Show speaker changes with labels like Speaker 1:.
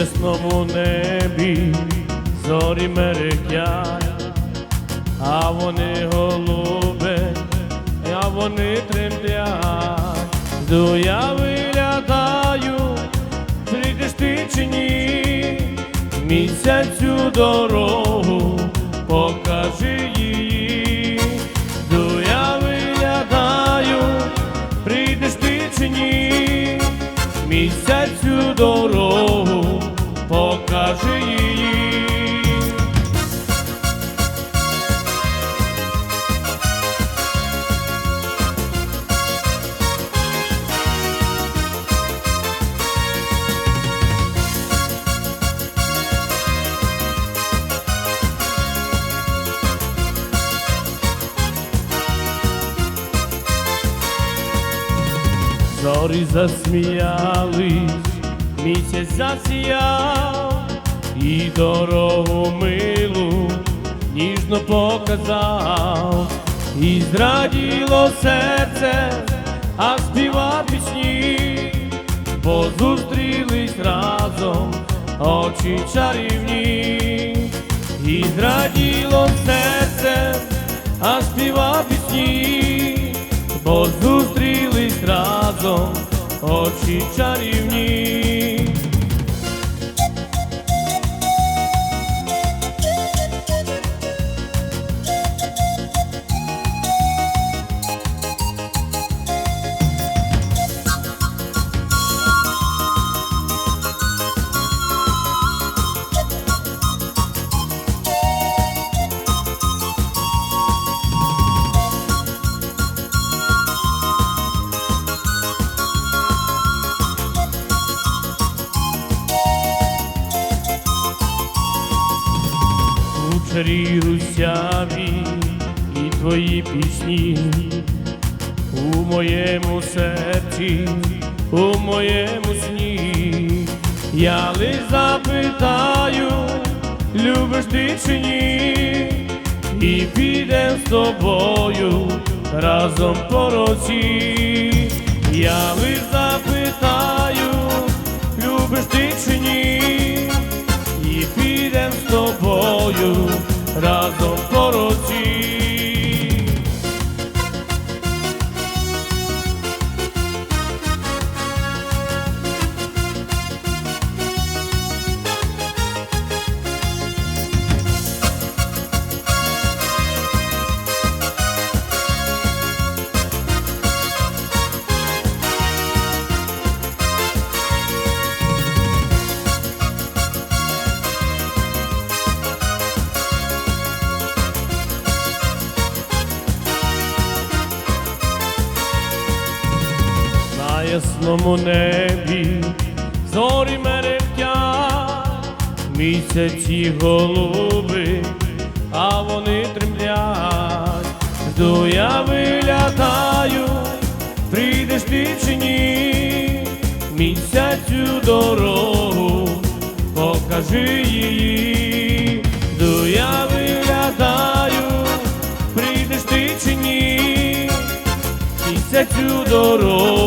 Speaker 1: ясному небі зорі мерехтять, а вони голубе, а вони тремтять, Йду я виглядаю, прийдеш ти чи ні, місяцю дорогу, покажи її, Йду я виглядаю, прийдеш ти чи місяцю дорогу, покажи її. Зорі засміялись, місяць засіяв і дорогу милу ніжно показав, і зраділо серце, а співа пісні, бо зустрілись разом очі чарівні, і зраділо серце, а співа пісні, бо зустрілись разом очі чарівні. Кучері і твої пісні у моєму серці, у моєму сні. Я лиш запитаю, любиш ти чи ні, і підем з тобою разом по році. Я лиш запитаю, разом ясному небі зорі мерехтять, місяці голуби, а вони тремлять, Жду я виглядаю, прийдеш ти чи ні, місяцю дорогу, покажи її, Жду я виглядаю, прийдеш ти чи ні, місяцю дорогу.